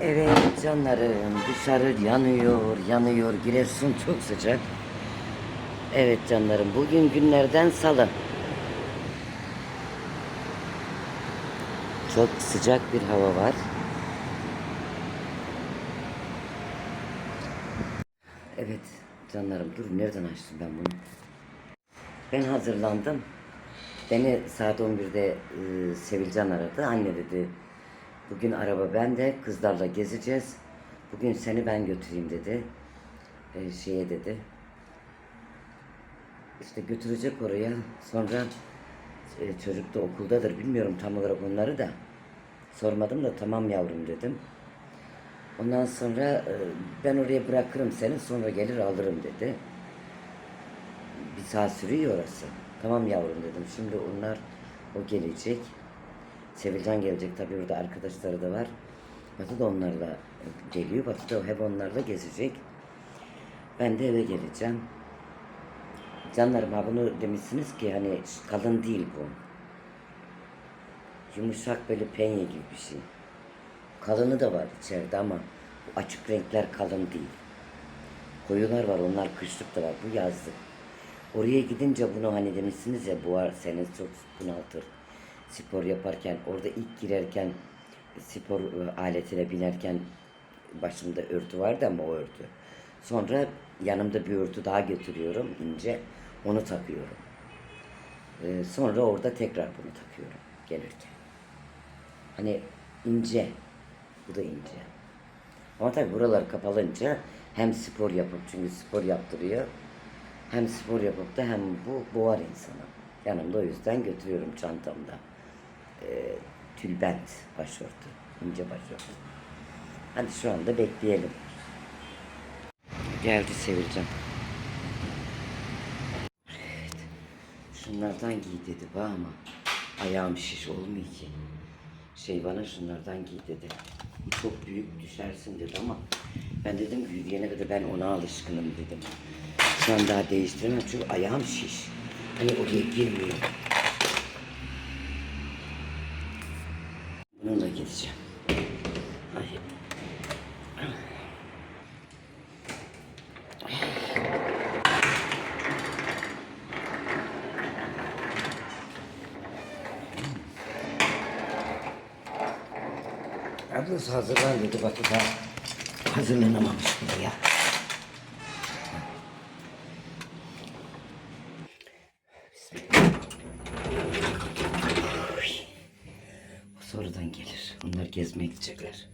Evet canlarım dışarı yanıyor yanıyor Giresun çok sıcak. Evet canlarım bugün günlerden salı. Çok sıcak bir hava var. Evet canlarım dur nereden açtım ben bunu? Ben hazırlandım. Beni saat 11'de e, Sevilcan aradı. Anne dedi bugün araba bende kızlarla gezeceğiz. Bugün seni ben götüreyim dedi. E, şeye dedi. İşte götürecek oraya. Sonra e, çocuk da okuldadır. Bilmiyorum tam olarak onları da. Sormadım da tamam yavrum dedim. Ondan sonra e, ben oraya bırakırım seni sonra gelir alırım dedi. Bir saat sürüyor orası. Tamam yavrum dedim. Şimdi onlar o gelecek. Sevilcan gelecek tabii orada arkadaşları da var. Batı da onlarla geliyor. Batı da hep onlarla gezecek. Ben de eve geleceğim. Canlarım ha bunu demişsiniz ki hani kalın değil bu. Yumuşak böyle penye gibi bir şey. Kalını da var içeride ama bu açık renkler kalın değil. Koyular var onlar kışlık da var bu yazlık. Oraya gidince bunu hani demişsiniz ya buhar seni çok bunaltır. Spor yaparken orada ilk girerken spor e, aletine binerken başımda örtü vardı ama o örtü. Sonra yanımda bir örtü daha götürüyorum ince onu takıyorum. Ee, sonra orada tekrar bunu takıyorum gelirken. Hani ince. Bu da ince. Ama tabii buralar kapalınca hem spor yapıp çünkü spor yaptırıyor. Hem spor yapıp da hem bu boğar insanı. Yanımda o yüzden götürüyorum çantamda. Ee, tülbent başörtü. ince başörtü. Hadi şu anda bekleyelim. Geldi Sevilcan. Evet. Şunlardan giy dedi bana ama ayağım şiş olmuyor ki. Şey bana şunlardan giy dedi. Çok büyük düşersin dedi ama ben dedim büyüyene kadar ben ona alışkınım dedim. Şu an daha değiştiremem çünkü ayağım şiş. Hani oraya girmiyor. Ay. Ablası hazırlan dedi bak daha hazırlanamamış bile ya. Bismillah. O sonradan gelir. Onlar gezmeye gidecekler.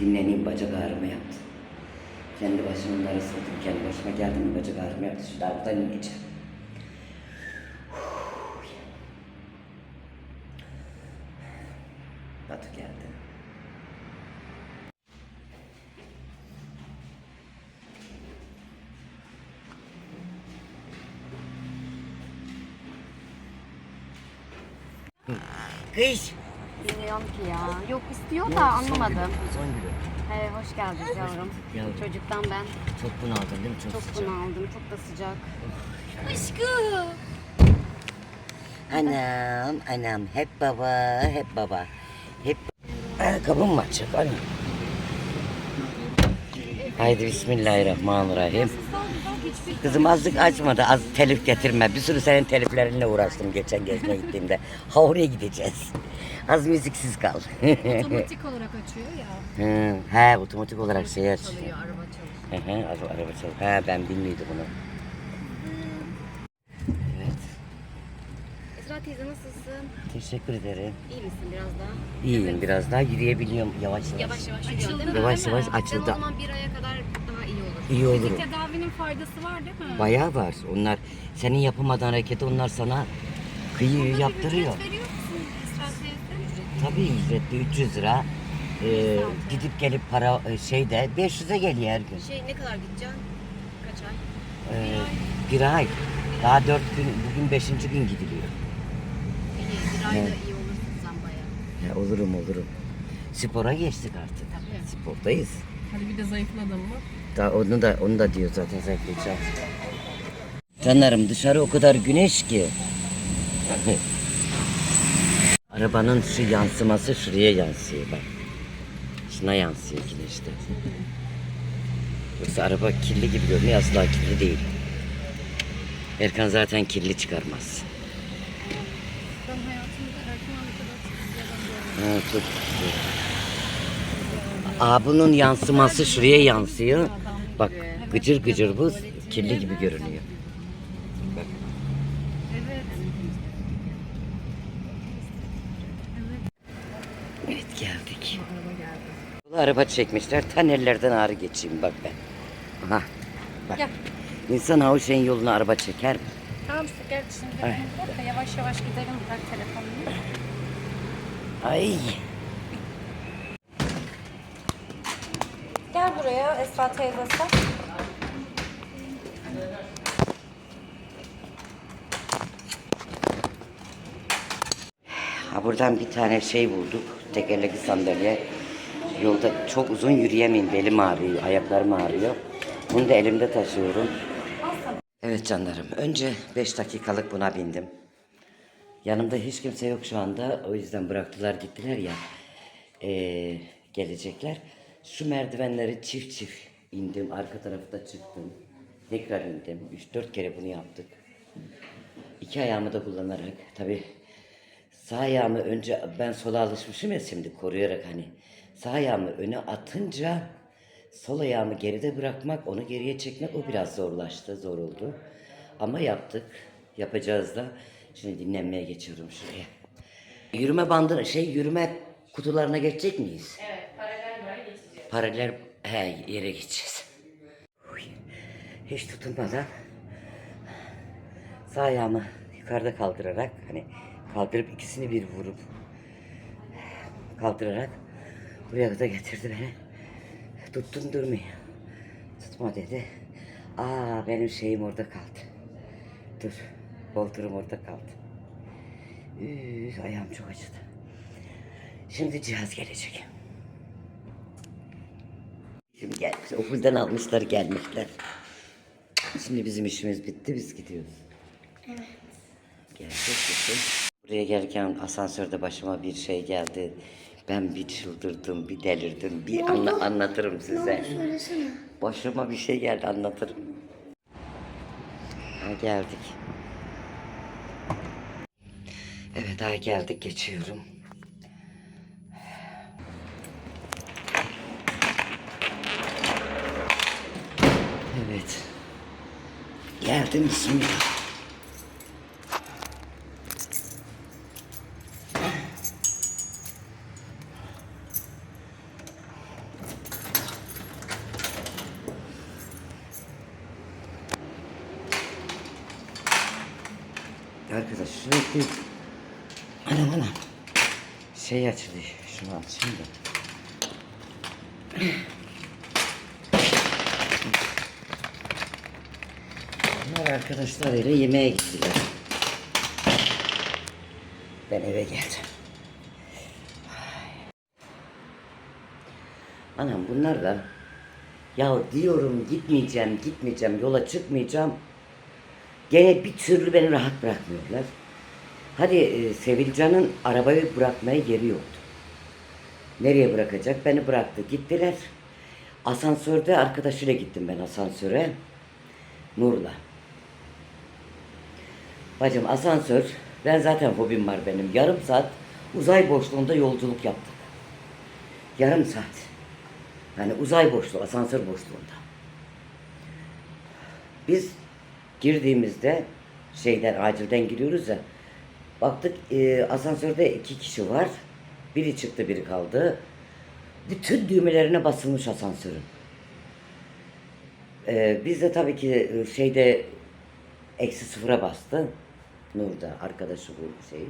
Dinleneyim bacak ağrımı yaptı. Kendi başımın onları sırtım. Kendi başıma geldim mi bacak ağrımı yaptı. Şimdi alttan ineceğim. Batu geldi. Kız. Bilmiyorum ki ya. Yok istiyor da anlamadım. Son günü. Hey, hoş geldin yavrum. Yavrum. Çocuktan ben Çok bunaldın değil mi? Çok, çok sıcak. bunaldım. Çok da sıcak. Aşkım. Anam, anam hep baba, hep baba. Hep ayakkabım mı açık anam? Haydi bismillahirrahmanirrahim. Sağ ol, güzel geçmiş Kızım azlık açmadı. Az telif getirme. Bir sürü senin teliflerinle uğraştım geçen gezmeye gittiğimde. Ha oraya gideceğiz. Az müziksiz kal. Otomatik olarak açıyor ya. Hı, He otomatik olarak şey aç. Çalıyor araba çalışıyor. Hı hı, araba, araba çal. He ben bilmiyordum bunu. Evet. Esra teyze nasılsın? Teşekkür ederim. İyi misin biraz daha? İyiyim biraz daha yürüyebiliyorum yavaş yavaş. Yavaş yavaş değil mi? Yavaş yavaş açıldı. o zaman bir aya kadar iyi olur. Olurum. Tedavinin faydası var değil mi? Bayağı var. Onlar senin yapamadığın hareketi onlar sana kıyı yaptırıyor. Ücret veriyor? Tabii ücretli 300 lira. Ee, gidip gelip para e, şeyde 500'e geliyor her gün. Şey ne kadar gideceksin? Kaç ay? Ee, bir ay. Daha dört gün, bugün beşinci gün gidiliyor. İyi, bir ayda Evet. iyi olursun sen bayağı. Ya, olurum olurum. Spora geçtik artık. Spordayız. Hadi bir de zayıfladın mı? Daha onu da onu da diyor zaten zayıflayacağım. Canlarım dışarı o kadar güneş ki. Arabanın şu yansıması şuraya yansıyor bak. Şuna yansıyor güneşte. Yoksa araba kirli gibi görünüyor asla kirli değil. Erkan zaten kirli çıkarmaz. Ben Ha, çok Aa, bunun yansıması şuraya yansıyor. Bak gıcır gıcır bu kirli gibi görünüyor. Bak. Evet geldik. Bu araba çekmişler. Tanerlerden ağrı geçeyim bak ben. Aha. Bak. Gel. İnsan ha o şeyin yoluna araba çeker mi? Tamam gel şimdi yavaş yavaş gidelim bırak telefonunu. Ay. Gel buraya Esra teyzesi. Ha buradan bir tane şey bulduk. Tekerlekli sandalye. Yolda çok uzun yürüyemeyin. Belim ağrıyor, ayaklarım ağrıyor. Bunu da elimde taşıyorum. Evet canlarım. Önce 5 dakikalık buna bindim. Yanımda hiç kimse yok şu anda. O yüzden bıraktılar gittiler ya. Ee, gelecekler. Şu merdivenleri çift çift indim. Arka tarafta çıktım. Tekrar indim. 3-4 kere bunu yaptık. İki ayağımı da kullanarak tabi sağ ayağımı önce ben sola alışmışım ya şimdi koruyarak hani sağ ayağımı öne atınca sol ayağımı geride bırakmak onu geriye çekmek o biraz zorlaştı zor oldu ama yaptık yapacağız da şimdi dinlenmeye geçiyorum şuraya yürüme bandı şey yürüme kutularına geçecek miyiz? Evet paralel he, yere geçeceğiz. Uy, Hiç tutunmadan Sağ ayağımı yukarıda kaldırarak hani kaldırıp ikisini bir vurup kaldırarak buraya kadar getirdi beni. Tuttun durmuyor. Tutma dedi. Aa benim şeyim orada kaldı. Dur. Bolturum orada kaldı. Üf, ayağım çok acıdı. Şimdi cihaz gelecek. Şimdi gelmiş. Okuldan almışlar gelmişler. Şimdi bizim işimiz bitti biz gidiyoruz. Geldik gittik. Buraya gelirken asansörde başıma bir şey geldi. Ben bir çıldırdım, bir delirdim. Bir anla- anlatırım size. Başıma bir şey geldi anlatırım. Ha, geldik. Evet ha geldik geçiyorum. Evet. Geldim bismillah. Arkadaş sürekli anam anam şey açılıyor şunu açayım da. Bunlar arkadaşlarıyla yemeğe gittiler. Ben eve geldim. Anam bunlar da ya diyorum gitmeyeceğim, gitmeyeceğim, yola çıkmayacağım. Gene bir türlü beni rahat bırakmıyorlar. Hadi e, Sevilcan'ın arabayı bırakmaya yeri yoktu. Nereye bırakacak? Beni bıraktı. Gittiler. Asansörde arkadaşıyla gittim ben asansöre. Nur'la. Bacım asansör, ben zaten hobim var benim. Yarım saat uzay boşluğunda yolculuk yaptık. Yarım saat. Yani uzay boşluğu, asansör boşluğunda. Biz girdiğimizde şeyden acilden giriyoruz ya. Baktık e, asansörde iki kişi var. Biri çıktı biri kaldı. Bütün düğmelerine basılmış asansörün. E, biz de tabii ki e, şeyde eksi sıfıra bastı. Nur da arkadaşı bu şey.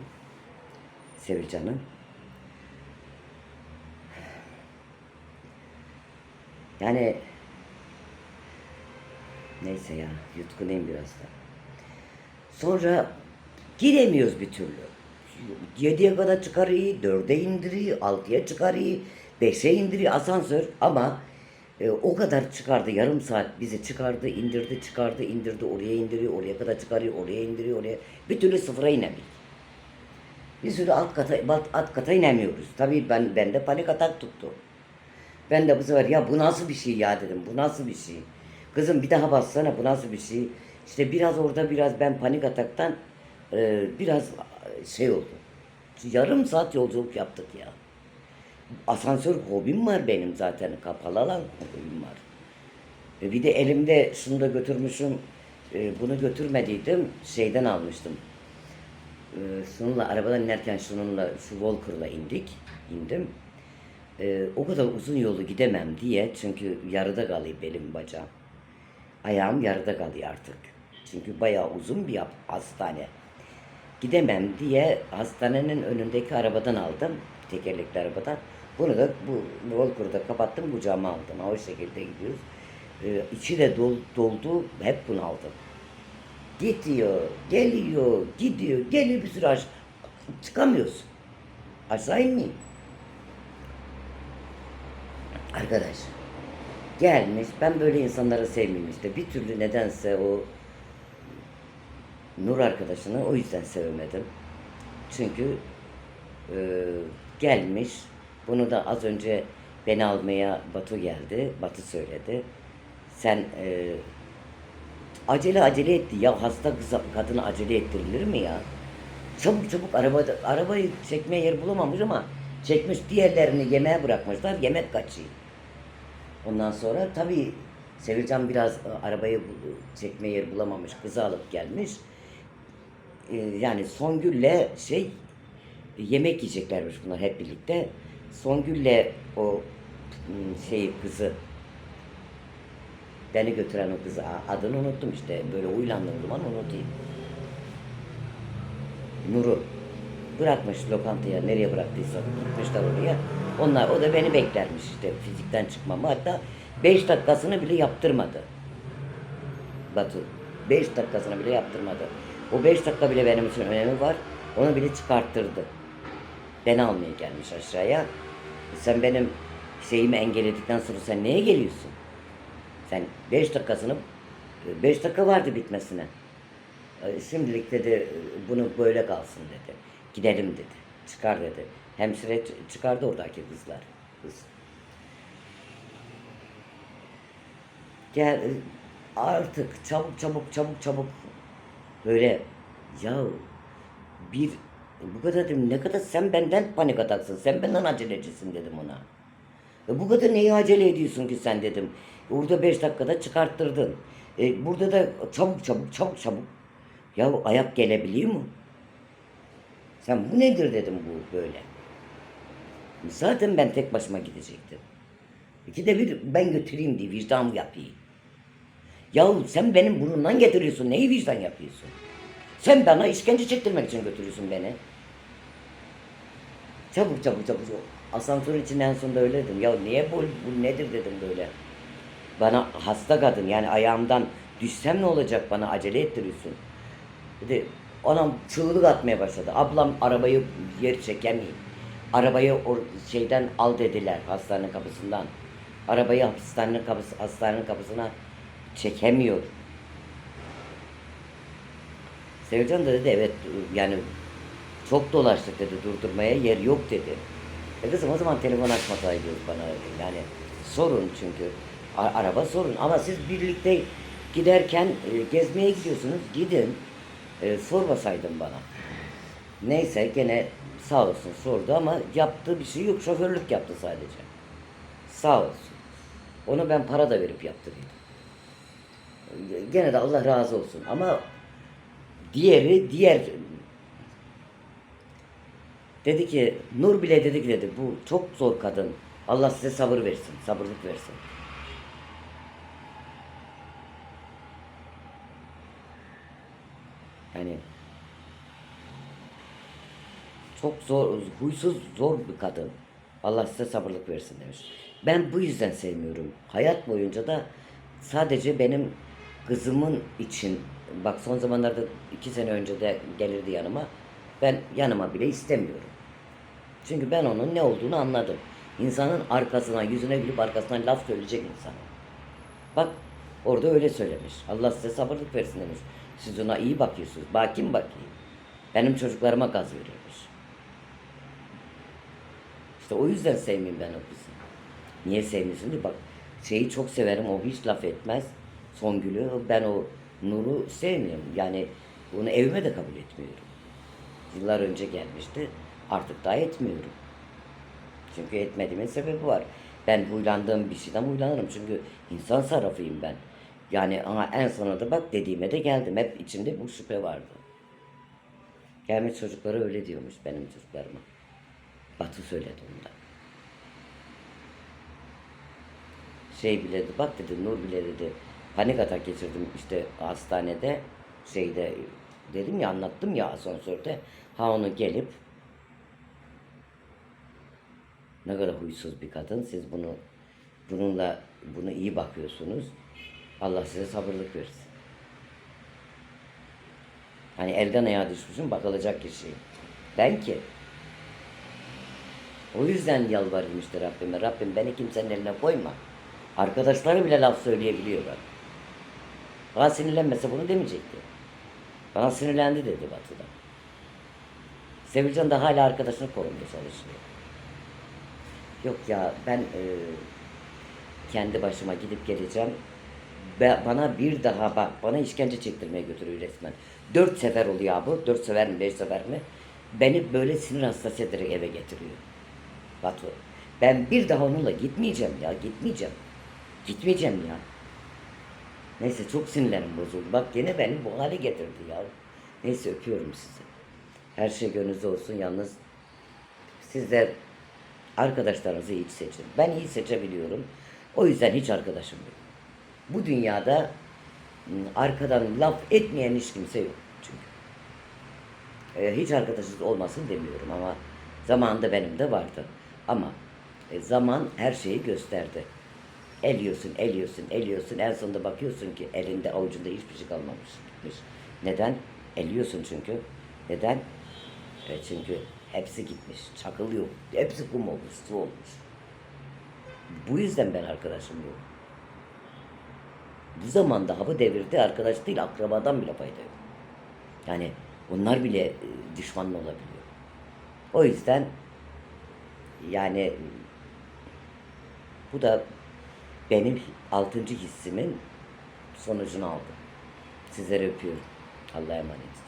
Sevilcan'ın. Yani neyse ya yutkunayım biraz da. Sonra giremiyoruz bir türlü. Yediye kadar çıkarıyor, dörde indiriyor, altıya çıkarıyor, beşe indiriyor asansör ama e, o kadar çıkardı yarım saat bizi çıkardı, indirdi, çıkardı, indirdi, oraya indiriyor, oraya kadar çıkarıyor, oraya indiriyor, oraya bir türlü sıfıra inemiyor. Bir sürü alt kata, alt, kata inemiyoruz. Tabii ben bende panik atak tuttu. Ben de bu sefer ya bu nasıl bir şey ya dedim. Bu nasıl bir şey? Kızım bir daha bassana bu nasıl bir şey? İşte biraz orada biraz ben panik ataktan e, biraz şey oldu. Yarım saat yolculuk yaptık ya. Asansör hobim var benim zaten. Kapalı alan hobim var. E bir de elimde şunu da götürmüşüm. E, bunu götürmediydim. Şeyden almıştım. E, şununla arabadan inerken şununla şu Walker'la indik. indim. E, o kadar uzun yolu gidemem diye çünkü yarıda kalıyor belim bacağım. Ayağım yarıda kalıyor artık. Çünkü bayağı uzun bir hastane. Gidemem diye hastanenin önündeki arabadan aldım. Tekerlekli arabadan. Bunu da bu Volker'da kapattım kucağıma aldım. O şekilde gidiyoruz. Ee, içi de dol, doldu. Hep bunu aldım. Gidiyor, geliyor, gidiyor, geliyor bir sürü aş- Çıkamıyorsun. Aşağı inmeyin. Arkadaş gelmiş ben böyle insanları sevmiyorum işte bir türlü nedense o Nur arkadaşını o yüzden sevemedim. Çünkü e, gelmiş bunu da az önce beni almaya Batu geldi. Batu söyledi. Sen e, acele acele etti. Ya hasta kız, kadını acele ettirilir mi ya? Çabuk çabuk arabada, arabayı çekmeye yer bulamamış ama çekmiş diğerlerini yemeğe bırakmışlar. Yemek kaçıyor. Ondan sonra tabii Sevilcan biraz e, arabayı çekmeye yer bulamamış. Kızı alıp gelmiş. E, yani Songül'le şey yemek yiyeceklermiş bunlar hep birlikte. Songül'le o şey kızı beni götüren o kızı adını unuttum işte böyle huylandığım zaman unutayım. Nur'u bırakmış lokantaya nereye bıraktıysa gitmişler oraya. Onlar o da beni beklermiş işte fizikten çıkmamı hatta 5 dakikasını bile yaptırmadı. Batu 5 dakikasını bile yaptırmadı. O 5 dakika bile benim için önemi var. Onu bile çıkarttırdı. Beni almaya gelmiş aşağıya. Sen benim şeyimi engelledikten sonra sen neye geliyorsun? Sen 5 dakikasını 5 dakika vardı bitmesine. Şimdilik dedi bunu böyle kalsın dedi. Gidelim dedi. Çıkar dedi. Hemşire çıkardı oradaki kızlar. Kız. Gel artık çabuk çabuk çabuk çabuk böyle ya bir bu kadar dedim ne kadar sen benden panik ataksın sen benden acelecisin dedim ona. E bu kadar neyi acele ediyorsun ki sen dedim. Orada beş dakikada çıkarttırdın. E burada da çabuk çabuk çabuk çabuk. Ya ayak gelebiliyor mu? Sen bu nedir dedim bu böyle. Zaten ben tek başıma gidecektim. İkide bir ben götüreyim diye vicdan yapayım. Yahu sen benim burnumdan getiriyorsun. Neyi vicdan yapıyorsun? Sen bana işkence çektirmek için götürüyorsun beni. Çabuk çabuk çabuk. Asansör için en sonunda öyle dedim. Ya niye bu, bu nedir dedim böyle. Bana hasta kadın yani ayağımdan düşsem ne olacak bana acele ettiriyorsun. Dedi anam çığlık atmaya başladı. Ablam arabayı yer çekemeyim. Arabayı o şeyden al dediler hastane kapısından. Arabayı hastanenin kapısı hastanenin kapısına çekemiyor. Sevcan da dedi evet yani çok dolaştık dedi durdurmaya yer yok dedi. E kızım o zaman telefon açmasaydınız bana yani sorun çünkü araba sorun ama siz birlikte giderken e, gezmeye gidiyorsunuz. Gidin. E, sormasaydın bana. Neyse gene sağ olsun sordu ama yaptığı bir şey yok. Şoförlük yaptı sadece. Sağ olsun. Onu ben para da verip yaptırıyordum. Gene de Allah razı olsun ama diğeri diğer dedi ki Nur bile dedi ki dedi bu çok zor kadın. Allah size sabır versin, sabırlık versin. Yani çok zor, huysuz, zor bir kadın. Allah size sabırlık versin demiş. Ben bu yüzden sevmiyorum. Hayat boyunca da sadece benim kızımın için, bak son zamanlarda iki sene önce de gelirdi yanıma. Ben yanıma bile istemiyorum. Çünkü ben onun ne olduğunu anladım. İnsanın arkasına, yüzüne gülüp arkasından laf söyleyecek insan. Bak orada öyle söylemiş. Allah size sabırlık versin demiş. Siz ona iyi bakıyorsunuz. Bak kim bakayım? Benim çocuklarıma gaz veriyormuş. İşte o yüzden sevmeyeyim ben o kızı. Niye sevmiyorsun diye bak şeyi çok severim o hiç laf etmez. Songül'ü ben o Nur'u sevmiyorum. Yani bunu evime de kabul etmiyorum. Yıllar önce gelmişti. Artık daha etmiyorum. Çünkü etmediğimin sebebi var. Ben huylandığım bir şeyden huylanırım. Çünkü insan sarrafıyım ben. Yani ama en sonunda bak dediğime de geldim. Hep içimde bu şüphe vardı. Gelmiş çocuklara öyle diyormuş benim çocuklarıma. Batı söyledi onu da. Şey bile dedi, bak dedi Nur bile dedi panik atak geçirdim işte hastanede şeyde dedim ya anlattım ya asansörde ha onu gelip ne kadar huysuz bir kadın siz bunu bununla bunu iyi bakıyorsunuz Allah size sabırlık versin. Hani elden ayağa düşmüşüm bakılacak kişi. Ben ki. O yüzden yalvarırım işte Rabbime. Rabbim beni kimsenin eline koyma. Arkadaşları bile laf söyleyebiliyorlar. Bana sinirlenmese bunu demeyecekti. Bana sinirlendi dedi Batı'da. Sevilcan da hala arkadaşını korumaya çalışıyor. Yok ya ben e, kendi başıma gidip geleceğim. Be- bana bir daha bak bana işkence çektirmeye götürüyor resmen. Dört sefer oluyor bu. Dört sefer mi beş sefer mi? Beni böyle sinir hastası ederek eve getiriyor. Batu. Ben bir daha onunla gitmeyeceğim ya. Gitmeyeceğim. Gitmeyeceğim ya. Neyse çok sinirlerim bozuldu. Bak gene beni bu hale getirdi ya. Neyse öpüyorum sizi. Her şey gönlünüzde olsun. Yalnız sizler arkadaşlarınızı iyi seçin. Ben iyi seçebiliyorum. O yüzden hiç arkadaşım yok. Bu dünyada ım, arkadan laf etmeyen hiç kimse yok çünkü. Ee, hiç arkadaşınız olmasın demiyorum ama zamanında benim de vardı. Ama e, zaman her şeyi gösterdi. Eliyorsun, eliyorsun, eliyorsun. En sonunda bakıyorsun ki elinde avucunda hiçbir şey kalmamış. Gitmiş. Neden? Eliyorsun çünkü. Neden? E, çünkü hepsi gitmiş. Çakıl yok. Hepsi kum olmuş, su olmuş. Bu yüzden ben arkadaşım yok. Bu zamanda ha bu devirde arkadaş değil akrabadan bile fayda yok. Yani onlar bile e, düşmanın olabiliyor. O yüzden yani bu da benim altıncı hissimin sonucunu aldı. Sizleri öpüyorum. Allah'a emanet.